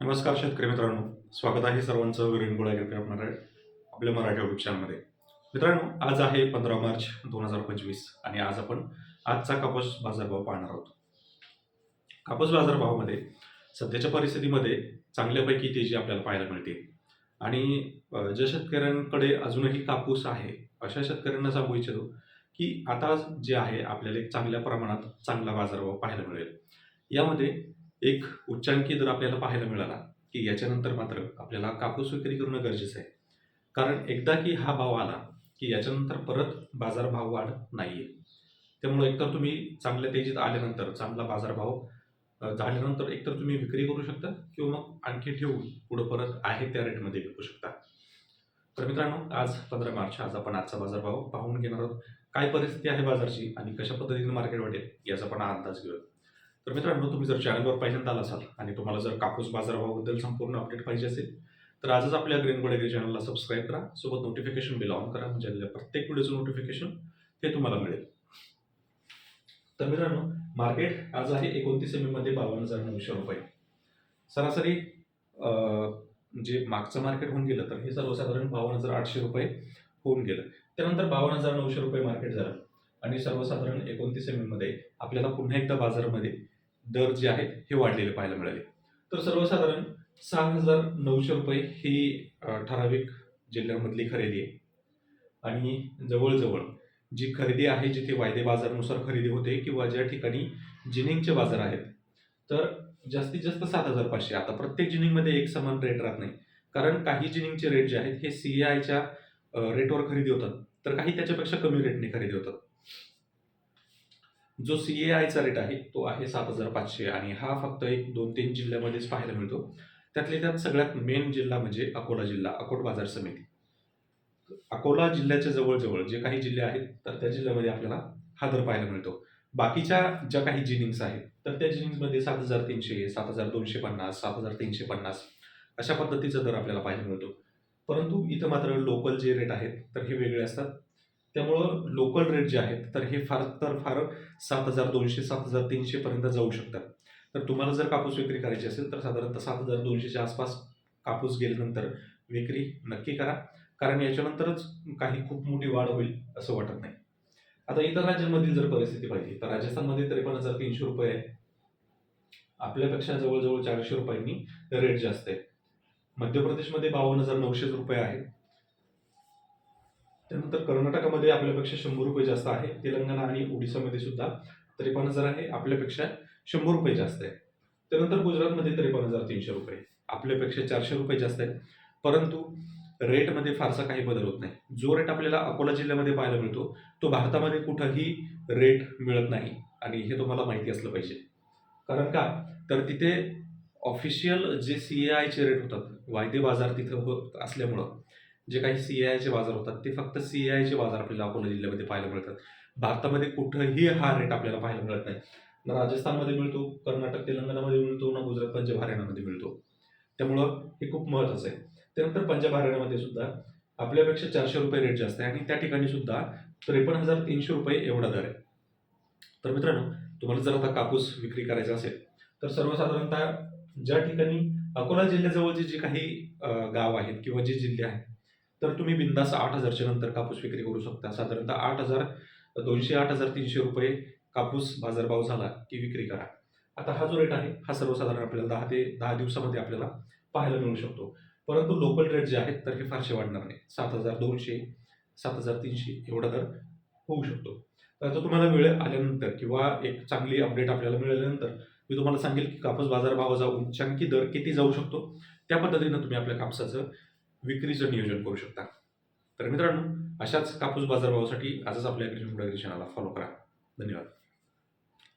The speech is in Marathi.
नमस्कार शेतकरी मित्रांनो. स्वागत आहे सर्वांचं. वीरेन गोळागेकर आहे आपल्या मराठी युट्यूब चॅनलमध्ये मित्रांनो आज आहे पंधरा मार्च दोन हजार पंचवीस आणि आज आपण आजचा कापूस बाजारभाव पाहणार आहोत. कापूस बाजारभावामध्ये सध्याच्या परिस्थितीमध्ये चांगल्यापैकी तेजी आपल्याला पाहायला मिळते. आणि ज्या शेतकऱ्यांकडे अजूनही कापूस आहे अशा शेतकऱ्यांना सांगू इच्छितो की आता जे आहे आपल्याला एक चांगल्या प्रमाणात चांगला बाजारभाव पाहायला मिळेल. यामध्ये एक उच्चांकी दर आपल्याला पाहायला मिळाला की याच्यानंतर मात्र आपल्याला कापूस विक्री करणं गरजेचं आहे. कारण एकदा की हा भाव आला की याच्यानंतर परत बाजारभाव वाढ नाहीये. त्यामुळे एकतर तुम्ही चांगल्या तेजीत आल्यानंतर चांगला बाजारभाव झाल्यानंतर एकतर तुम्ही विक्री करू शकता किंवा मग आणखी ठेवून पुढं परत आहे त्या रेटमध्ये विकू शकता. तर मित्रांनो आज पंधरा मार्च आज आपण आजचा बाजारभाव पाहून घेणार आहोत. काय परिस्थिती आहे बाजारची आणि कशा पद्धतीने मार्केट वाटेल याचा आपण अंदाज घेऊया तर मित्रांनो तुम्ही जर चॅनलवर पहिल्यांदा आला असाल आणि तुम्हाला जर कापूस बाजारभावाबद्दल संपूर्ण अपडेट पाहिजे असेल तर आजच आपल्या ग्रीन गोडेगरी चॅनलला सबस्क्राईब करा. सोबत नोटिफिकेशन बिल ऑन करा म्हणजे आपल्या प्रत्येक व्हिडिओचं नोटिफिकेशन हे तुम्हाला मिळेल. तर मित्रांनो मार्केट आज आहे एकोणतीस मे मध्ये बावन्न हजार नऊशे रुपये. सरासरी जे मागचं मार्केट होऊन गेलं तर हे सर्वसाधारण बावन्न हजार आठशे रुपये होऊन गेलं. त्यानंतर बावन्न हजार नऊशे रुपये मार्केट झालं. आणि सर्वसाधारण एकोणतीस मे मध्ये आपल्याला पुन्हा एकदा बाजारामध्ये दर जे आहेत हे वाढलेले पाहायला मिळाले. तर सर्वसाधारण सहा हजार नऊशे रुपये ही ठराविक जिल्ह्यामधली खरेदी आहे. आणि जवळजवळ जी खरेदी आहे जिथे वायदे बाजारानुसार खरेदी होते किंवा ज्या ठिकाणी जिनिंगचे बाजार आहेत तर जास्तीत जास्त सात हजार पाचशे. आता प्रत्येक जिनिंगमध्ये एक समान रेट राहत नाही. कारण काही जिनिंगचे रेट जे आहेत हे सी आयच्या रेटवर खरेदी होतात. तर काही त्याच्यापेक्षा कमी रेटने खरेदी होतात. जो सी ए आयचा रेट आहे तो आहे सात हजार पाचशे. आणि हा फक्त एक दोन तीन जिल्ह्यामध्येच पाहायला मिळतो. त्यातले त्यात सगळ्यात मेन जिल्हा म्हणजे अकोला जिल्हा अकोट बाजार समिती. अकोला जिल्ह्याच्या जवळजवळ जे काही जिल्हे आहेत तर त्या जिल्ह्यामध्ये आपल्याला हा दर पाहायला मिळतो. बाकीच्या ज्या काही जिनिंग्स आहेत तर त्या जिनिंग्समध्ये सात हजार तीनशे सात हजार दोनशे पन्नास सात हजार तीनशे पन्नास अशा पद्धतीचा दर आपल्याला पाहायला मिळतो. परंतु इथं मात्र लोकल जे रेट आहेत तर हे वेगळे असतात. त्यामुळं लोकल रेट जे आहेत तर हे फार तर फार सात हजार दोनशे सात हजार तीनशे पर्यंत जाऊ शकतात. तर तुम्हाला जर कापूस विक्री करायची असेल तर साधारणतः सात हजार दोनशेच्या आसपास कापूस गेल्यानंतर विक्री नक्की करा. कारण याच्यानंतरच काही खूप मोठी वाढ होईल असं वाटत नाही. आता इतर राज्यांमधील जर परिस्थिती पाहिली तर राजस्थानमध्ये त्रेपन्न हजार तीनशे रुपये आहे. आपल्यापेक्षा जवळजवळ चारशे रुपयांनी रेट जास्त आहे. मध्य प्रदेशमध्ये बावन्न हजार नऊशे रुपये आहे. त्यानंतर कर्नाटकामध्ये आपल्यापेक्षा शंभर रुपये जास्त आहे. तेलंगणा आणि ओडिसामध्ये सुद्धा त्रेपन्न हजार आहे. आपल्यापेक्षा शंभर रुपये जास्त आहे. त्यानंतर गुजरातमध्ये त्रेपन्न हजार तीनशे रुपये. आपल्यापेक्षा चारशे रुपये जास्त आहे. परंतु रेटमध्ये फारसा काही बदल होत नाही. जो रेट आपल्याला अकोला जिल्ह्यामध्ये पाहायला मिळतो तो भारतामध्ये कुठंही रेट मिळत नाही. आणि हे तुम्हाला माहिती असलं पाहिजे. कारण का? तर तिथे ऑफिशियल जे सी ए आयचे रेट होतात वायदे बाजार तिथं होत असल्यामुळं जे काही सी आयचे बाजार होतात ते फक्त सी आयचे बाजार आपल्याला अकोला जिल्ह्यामध्ये पाहायला मिळतात. भारतामध्ये कुठंही हा रेट आपल्याला पाहायला मिळत नाही. ना राजस्थानमध्ये मिळतो कर्नाटक तेलंगणामध्ये मिळतो ना गुजरात पंजाब हरियाणामध्ये मिळतो. त्यामुळं हे खूप महत्त्वाचं आहे. त्यानंतर पंजाब हरियाणामध्ये सुद्धा आपल्यापेक्षा चारशे रुपये रेट जास्त आहे आणि त्या ठिकाणी सुद्धा त्रेपन्न हजार तीनशे रुपये एवढा दर आहे. तर मित्रांनो तुम्हाला जर आता कापूस विक्री करायचा असेल तर सर्वसाधारणतः ज्या ठिकाणी अकोला जिल्ह्याजवळचे जे काही गाव आहेत किंवा जे जिल्हे आहेत तर तुम्ही बिंदास आठ हजारच्या नंतर कापूस विक्री करू शकता. साधारणतः आठ हजार दोनशे आठ हजार तीनशे रुपये कापूस बाजारभाव झाला की विक्री करा. आता हा जो रेट आहे हा सर्वसाधारण आपल्याला दहा ते दहा दिवसामध्ये आपल्याला पाहायला मिळू शकतो. परंतु लोकल रेट जे आहेत तर हे फारसे वाढणार नाही. सात हजार दोनशे सात हजार तीनशे एवढा दर होऊ शकतो. तर आता तुम्हाला वेळ आल्यानंतर किंवा एक चांगली अपडेट आपल्याला मिळाल्यानंतर मी तुम्हाला सांगेल की कापूस बाजारभावाचा उच्चांकी दर किती जाऊ शकतो? त्या पद्धतीनं तुम्ही आपल्या कापसाचं विक्रीचं नियोजन करू शकता. तर मित्रांनो अशाच कापूस बाजारभावासाठी आजच आपल्या ॲग्रिकल्चर चॅनलला फॉलो करा. धन्यवाद.